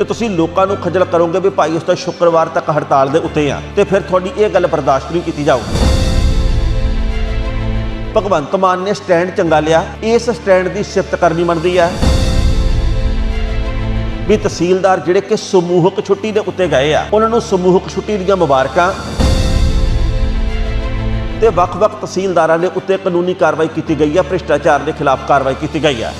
ਤੇ ਤੁਸੀਂ ਲੋਕਾਂ ਨੂੰ ਖੱਜਲ ਕਰੋਗੇ ਵੀ ਭਾਈ ਉਸ ਦਾ ਸ਼ੁੱਕਰਵਾਰ ਤੱਕ ਹੜਤਾਲ ਦੇ ਉੱਤੇ ਆ ਤੇ ਫਿਰ ਤੁਹਾਡੀ ਇਹ ਗੱਲ ਬਰਦਾਸ਼ਤ ਨਹੀਂ ਕੀਤੀ ਜਾਊਗੀ। ਭਗਵੰਤ ਮਾਨ ਨੇ ਸਟੈਂਡ ਚੰਗਾ ਲਿਆ, ਇਸ ਸਟੈਂਡ ਦੀ ਸਿਫਤ ਕਰਨੀ ਬਣਦੀ ਹੈ ਵੀ ਤਹਿਸੀਲਦਾਰ ਜਿਹੜੇ ਕਿ ਸਮੂਹਕ ਛੁੱਟੀ ਦੇ ਉੱਤੇ ਗਏ ਆ, ਉਹਨਾਂ ਨੂੰ ਸਮੂਹਕ ਛੁੱਟੀ ਦੀਆਂ ਮੁਬਾਰਕਾਂ ਤੇ ਵੱਖ-ਵੱਖ ਤਹਿਸੀਲਦਾਰਾਂ ਦੇ ਉੱਤੇ ਕਾਨੂੰਨੀ ਕਾਰਵਾਈ ਕੀਤੀ ਗਈ ਹੈ ਭ੍ਰਿਸ਼ਟਾਚਾਰ ਦੇ ਖਿਲਾਫ ਕਾਰਵਾਈ ਕੀਤੀ ਗਈ ਹੈ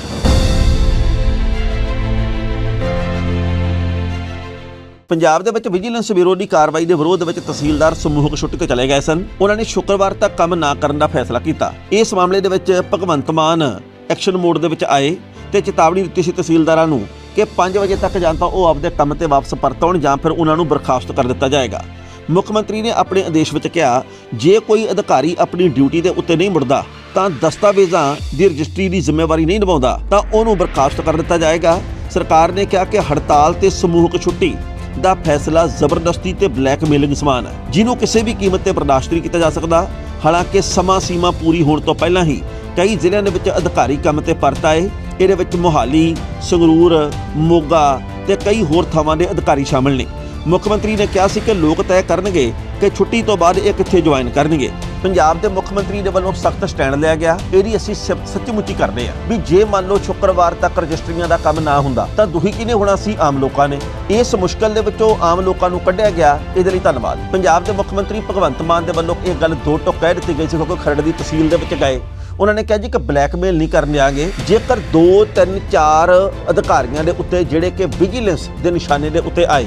ਪੰਜਾਬ ਦੇ ਵਿੱਚ ਵਿਜੀਲੈਂਸ ਬਿਊਰੋ ਦੀ ਕਾਰਵਾਈ ਦੇ ਵਿਰੋਧ ਵਿੱਚ ਤਹਿਸੀਲਦਾਰ ਸਮੂਹਕ ਛੁੱਟੀ ਤੇ ਚਲੇ ਗਏ ਸਨ। ਉਹਨਾਂ ਨੇ ਸ਼ੁੱਕਰਵਾਰ ਤੱਕ ਕੰਮ ਨਾ ਕਰਨ ਦਾ ਫੈਸਲਾ ਕੀਤਾ। ਇਸ ਮਾਮਲੇ ਦੇ ਵਿੱਚ ਭਗਵੰਤ ਮਾਨ ਐਕਸ਼ਨ ਮੋਡ ਦੇ ਵਿੱਚ ਆਏ ਤੇ ਚੇਤਾਵਨੀ ਦਿੱਤੀ ਸੀ ਤਹਿਸੀਲਦਾਰਾਂ ਨੂੰ ਕਿ 5 ਵਜੇ ਤੱਕ ਜਾਂ ਤਾਂ ਉਹ ਆਪਦੇ ਕੰਮ ਤੇ ਵਾਪਸ ਪਰਤਣ ਜਾਂ ਫਿਰ ਉਹਨਾਂ ਨੂੰ ਬਰਖਾਸਤ ਕਰ ਦਿੱਤਾ ਜਾਏਗਾ। ਮੁੱਖ ਮੰਤਰੀ ਨੇ ਆਪਣੇ ਆਦੇਸ਼ ਵਿੱਚ ਕਿਹਾ, ਜੇ ਕੋਈ ਅਧਿਕਾਰੀ ਆਪਣੀ ਡਿਊਟੀ ਦੇ ਉੱਤੇ ਨਹੀਂ ਮੁੜਦਾ, ਤਾਂ ਦਸਤਾਵੇਜ਼ਾਂ ਦੀ ਰਜਿਸਟਰੀ ਦੀ ਜ਼ਿੰਮੇਵਾਰੀ ਨਹੀਂ ਨਿਭਾਉਂਦਾ, ਤਾਂ ਉਹਨੂੰ ਬਰਖਾਸਤ ਕਰ ਦਿੱਤਾ ਜਾਏਗਾ। ਸਰਕਾਰ ਨੇ ਕਿਹਾ ਕਿ ਹੜਤਾਲ ਤੇ ਸਮੂਹਕ ਛੁੱਟੀ ਦਾ ਫੈਸਲਾ ਜ਼ਬਰਦਸਤੀ ਤੇ ਬਲੈਕਮੇਲਿੰਗ ਸਮਾਨ ਹੈ। ਜਿਹਨੂੰ ਕਿਸੇ ਵੀ ਕੀਮਤ ਤੇ ਬਰਦਾਸ਼ਤ ਨਹੀਂ ਕੀਤਾ ਜਾ ਸਕਦਾ। ਹਾਲਾਂਕਿ ਸਮਾਂ ਸੀਮਾ ਪੂਰੀ ਹੋਣ ਤੋਂ ਪਹਿਲਾਂ ਹੀ ਕਈ ਜ਼ਿਲ੍ਹਿਆਂ ਦੇ ਵਿੱਚ ਅਧਿਕਾਰੀ ਕੰਮ ਤੇ ਪਰਤ ਆਏ। ਇਹਦੇ ਵਿੱਚ ਮੋਹਾਲੀ, ਸੰਗਰੂਰ, ਮੋਗਾ ਤੇ ਕਈ ਹੋਰ ਥਾਵਾਂ ਦੇ ਅਧਿਕਾਰੀ ਸ਼ਾਮਲ ਨੇ। ਮੁੱਖ ਮੰਤਰੀ ਨੇ ਕਿਹਾ ਸੀ ਕਿ ਲੋਕ ਤੈਅ ਕਰਨਗੇ ਕਿ ਛੁੱਟੀ ਤੋਂ ਬਾਅਦ ਇਹ ਕਿੱਥੇ ਜੁਆਇਨ ਕਰਨਗੇ। ਪੰਜਾਬ ਦੇ ਮੁੱਖ ਮੰਤਰੀ ਦੇ ਵੱਲੋਂ ਸਖਤ ਸਟੈਂਡ ਲਿਆ ਗਿਆ, ਇਹਦੀ ਅਸੀਂ ਸਿਫਤ ਸੱਚਮੁੱਚੀ ਕਰਦੇ ਹਾਂ ਵੀ ਜੇ ਮੰਨ ਲਓ ਸ਼ੁੱਕਰਵਾਰ ਤੱਕ ਰਜਿਸਟਰੀਆਂ ਦਾ ਕੰਮ ਨਾ ਹੁੰਦਾ, ਤਾਂ ਦੁਖੀ ਕਿਨੇ ਹੋਣਾ ਸੀ? ਆਮ ਲੋਕਾਂ ਨੇ। ਇਸ ਮੁਸ਼ਕਲ ਦੇ ਵਿੱਚੋਂ ਆਮ ਲੋਕਾਂ ਨੂੰ ਕੱਢਿਆ ਗਿਆ, ਇਹਦੇ ਲਈ ਧੰਨਵਾਦ। ਪੰਜਾਬ ਦੇ ਮੁੱਖ ਮੰਤਰੀ ਭਗਵੰਤ ਮਾਨ ਦੇ ਵੱਲੋਂ ਇਹ ਗੱਲ ਦੋ ਟੋਕ ਕਹਿ ਦਿੱਤੀ ਗਈ ਸੀ, ਕਿਉਂਕਿ ਖਰੜ ਦੀ ਤਹਿਸੀਲ ਦੇ ਵਿੱਚ ਗਏ। ਉਹਨਾਂ ਨੇ ਕਿਹਾ ਜੀ ਕਿ ਬਲੈਕਮੇਲ ਨਹੀਂ ਕਰਨ ਆਗੇ। ਜੇਕਰ 2 3 4 ਅਧਿਕਾਰੀਆਂ ਦੇ ਉੱਤੇ ਜਿਹੜੇ ਕਿ ਵਿਜੀਲੈਂਸ ਦੇ ਨਿਸ਼ਾਨੇ ਦੇ ਉੱਤੇ ਆਏ,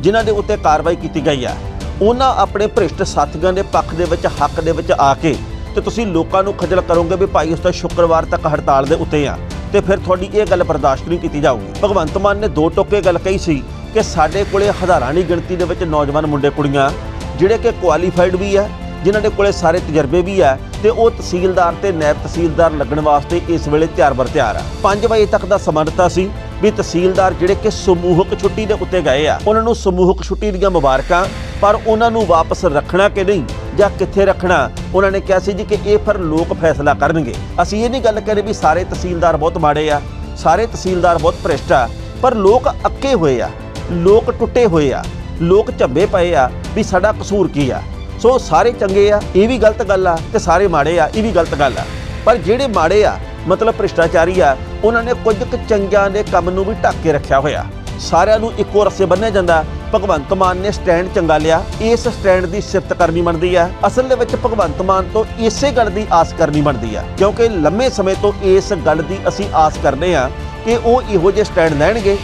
ਜਿਨ੍ਹਾਂ ਦੇ ਉੱਤੇ ਕਾਰਵਾਈ ਕੀਤੀ ਗਈ ਹੈ ਉਹਨਾਂ ਆਪਣੇ ਭ੍ਰਿਸ਼ਟ ਸਾਥੀਆਂ ਦੇ ਪੱਖ ਦੇ ਵਿੱਚ, ਹੱਕ ਦੇ ਵਿੱਚ ਆ ਕੇ ਤੇ ਤੁਸੀਂ ਲੋਕਾਂ ਨੂੰ ਖੱਜਲ ਕਰੋਗੇ ਵੀ ਭਾਈ ਉਸ ਦਾ ਸ਼ੁੱਕਰਵਾਰ ਤੱਕ ਹੜਤਾਲ ਦੇ ਉੱਤੇ ਆ ਤੇ ਫਿਰ ਤੁਹਾਡੀ ਇਹ ਗੱਲ ਬਰਦਾਸ਼ਤ ਨਹੀਂ ਕੀਤੀ ਜਾਊਗੀ। ਭਗਵੰਤ ਮਾਨ ਨੇ ਦੋ ਟੋਕੇ ਗੱਲ ਕਹੀ ਸੀ ਕਿ ਸਾਡੇ ਕੋਲੇ ਹਜ਼ਾਰਾਂ ਦੀ ਗਿਣਤੀ ਦੇ ਵਿੱਚ ਨੌਜਵਾਨ ਮੁੰਡੇ ਕੁੜੀਆਂ ਜਿਹੜੇ ਕਿ ਕੁਆਲੀਫਾਈਡ ਵੀ ਆ, ਜਿਨ੍ਹਾਂ ਦੇ ਕੋਲੇ ਸਾਰੇ ਤਜਰਬੇ ਵੀ ਆ ਤੇ ਉਹ ਤਹਿਸੀਲਦਾਰ ਤੇ ਨਾਇਬ ਤਹਿਸੀਲਦਾਰ ਲੱਗਣ ਵਾਸਤੇ ਇਸ ਵੇਲੇ ਤਿਆਰ ਬਰ ਤਿਆਰ ਆ। 5 ਵਜੇ ਤੱਕ ਦਾ ਸਮਾਂ ਦਿੱਤਾ ਸੀ। ਵੀ ਤਹਿਸੀਲਦਾਰ ਜਿਹੜੇ ਕਿ ਸਮੂਹਕ ਛੁੱਟੀ ਦੇ ਉੱਤੇ ਗਏ ਆ, ਉਹਨਾਂ ਨੂੰ ਸਮੂਹਕ ਛੁੱਟੀ ਦੀਆਂ ਮੁਬਾਰਕਾਂ, ਪਰ ਉਹਨਾਂ ਨੂੰ ਵਾਪਸ ਰੱਖਣਾ ਕਿ ਨਹੀਂ ਜਾਂ ਕਿੱਥੇ ਰੱਖਣਾ, ਉਹਨਾਂ ਨੇ ਕਿਹਾ ਸੀ ਜੀ ਕਿ ਇਹ ਫਿਰ ਲੋਕ ਫੈਸਲਾ ਕਰਨਗੇ। ਅਸੀਂ ਇਹ ਨਹੀਂ ਗੱਲ ਕਰੇ ਵੀ ਸਾਰੇ ਤਹਿਸੀਲਦਾਰ ਬਹੁਤ ਮਾੜੇ ਆ, ਸਾਰੇ ਤਹਿਸੀਲਦਾਰ ਬਹੁਤ ਭ੍ਰਿਸ਼ਟ ਆ, ਪਰ ਲੋਕ ਅੱਕੇ ਹੋਏ ਆ, ਲੋਕ ਟੁੱਟੇ ਹੋਏ ਆ, ਲੋਕ ਝੱਬੇ ਪਏ ਆ ਵੀ ਸਾਡਾ ਕਸੂਰ ਕੀ ਆ। ਸੋ ਸਾਰੇ ਚੰਗੇ ਆ, ਇਹ ਵੀ ਗਲਤ ਗੱਲ ਆ ਤੇ ਸਾਰੇ ਮਾੜੇ ਆ, ਇਹ ਵੀ ਗਲਤ ਗੱਲ ਆ। ਪਰ ਜਿਹੜੇ ਮਾੜੇ ਆ ਮਤਲਬ ਭ੍ਰਿਸ਼ਟਾਚਾਰੀ ਆ, ਉਹਨਾਂ ਨੇ ਕੁਝ ਕੁ ਚੰਗਿਆਂ ਦੇ ਕੰਮ ਨੂੰ ਵੀ ਢੱਕ ਕੇ ਰੱਖਿਆ ਹੋਇਆ। ਸਾਰਿਆਂ ਨੂੰ ਇੱਕੋ ਰਸੇ ਬੰਨਿਆ ਜਾਂਦਾ। ਭਗਵੰਤ ਮਾਨ ਨੇ ਸਟੈਂਡ ਚੰਗਾ ਲਿਆ। ਇਸ ਸਟੈਂਡ ਦੀ ਸਿਫਤ ਕਰਨੀ ਬਣਦੀ ਆ। ਅਸਲ ਦੇ ਵਿੱਚ ਭਗਵੰਤ ਮਾਨ ਤੋਂ ਇਸੇ ਗੱਲ ਦੀ ਆਸ ਕਰਨੀ ਬਣਦੀ ਆ। ਕਿਉਂਕਿ ਲੰਮੇ ਸਮੇਂ ਤੋਂ ਇਸ ਗੱਲ ਦੀ ਅਸੀਂ ਆਸ ਕਰਦੇ ਆ ਕਿ ਉਹ ਇਹੋ ਜਿਹੇ ਸਟੈਂਡ ਲੈਣਗੇ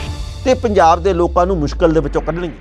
ਤੇ ਪੰਜਾਬ ਦੇ ਲੋਕਾਂ ਨੂੰ ਮੁਸ਼ਕਲ ਦੇ ਵਿੱਚੋਂ ਕੱਢਣਗੇ।